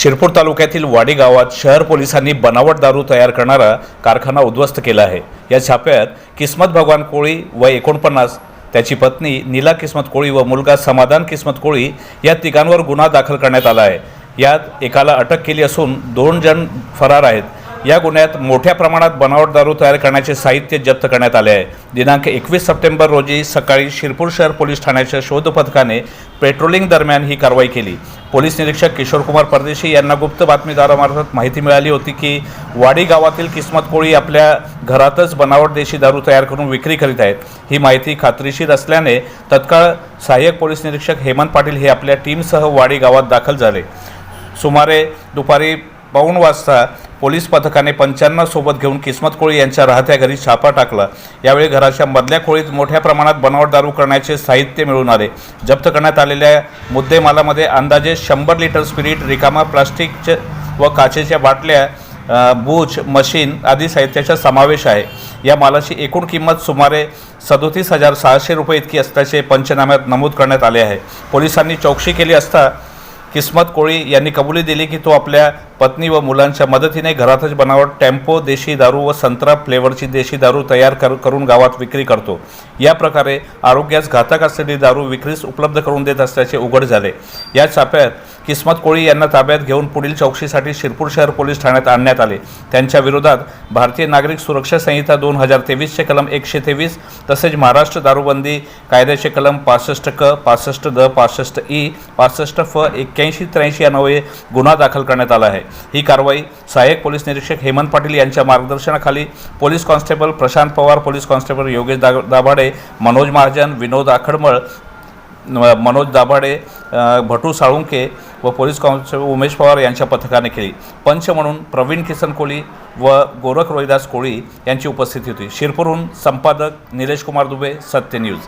शिरपूर तालुक्यातील वाडी गावात शहर पोलिसांनी बनावट दारू तयार करणारा कारखाना उद्ध्वस्त केला आहे. या छाप्यात किस्मत भगवान कोळी व एकोणपन्नास त्याची पत्नी नीला किस्मत कोळी व मुलगा समाधान किस्मत कोळी या तिघांवर गुन्हा दाखल करण्यात आला आहे. यात एकाला अटक केली असून दोन जण फरार आहेत. या गुन्ह्यात मोठ्या प्रमाणात बनावट दारू तयार करण्याचे साहित्य जप्त करण्यात आले आहे. दिनांक एकवीस सप्टेंबर रोजी सकाळी शिरपूर शहर पोलीस ठाण्याच्या शोध पथकाने पेट्रोलिंग दरम्यान ही कारवाई केली. पोलीस निरीक्षक किशोरकुमार परदेशी यांना गुप्त बातमीदारामार्फत माहिती मिळाली होती की वाडी गावातील किस्मत कोळी आपल्या घरातच बनावट देशी दारू तयार करून विक्री करीत आहेत. ही माहिती खात्रीशीर असल्याने तत्काळ सहाय्यक पोलीस निरीक्षक हेमंत पाटील हे आपल्या टीमसह वाडी गावात दाखल झाले. सुमारे दुपारी पाऊण वाजता पोलीस पथकाने पंचांना सोबत घेऊन किस्मत कोळी यांच्या राहत्या घरी छापा टाकला. यावेळी घराच्या मधल्या खोळीत मोठ्या प्रमाणात बनावट दारू करण्याचे साहित्य मिळून आले. जप्त करण्यात आलेल्या मुद्देमालामध्ये अंदाजे शंभर लिटर स्पिरिट रिकामा प्लास्टिकचे व काचेच्या बाटल्या बूच मशीन आदी साहित्याचा समावेश आहे. या मालाची एकूण किंमत सुमारे सदोतीस हजार सहाशे रुपये इतकी असल्याचे पंचनाम्यात नमूद करण्यात आले आहे. पोलिसांनी चौकशी केली असता किस्मत कोळी यांनी कबुली दिली की तो आपल्या पत्नी व मुलांच्या मदतीने घरातच बनावट टेम्पो देशी दारू व संत्रा फ्लेवरची देशी दारू तयार कर करून गावात विक्री करतो. या प्रकारे आरोग्यास घातक असलेली दारू विक्रीस उपलब्ध करून देत असल्याचे उघड झाले. या छाप्यात किस्मत कोळी यांना ताब्यात घेऊन पुढील चौकशीसाठी शिरपूर शहर पोलीस ठाण्यात आणण्यात आले. त्यांच्या विरोधात भारतीय नागरिक सुरक्षा संहिता दोन हजार तेवीसचे कलम एकशे तेवीस तसेच महाराष्ट्र दारूबंदी कायद्याचे कलम पासष्ट क पासष्ट द पासष्ट ई पासष्ट फ एक्क्याऐंशी त्र्याऐंशी अन्वये गुन्हा दाखल करण्यात आला आहे. ही कारवाई सहाय्यक पोलीस निरीक्षक हेमंत पाटील यांच्या मार्गदर्शनाखाली police constable Prashant Pawar police constable Yogesh दा दाभाडे मनोज महाजन विनोद आखडमळ मनोज दाभाडे भटू साळुंके व पोलीस कॉन्स्टेबल उमेश पवार यांच्या पथकाने केली. पंच म्हणून प्रवीण किसन कोळी व गोरख रोहिदास कोळी यांची उपस्थिती होती. शिरपूरहून संपादक निलेश कुमार दुबे सत्य न्यूज.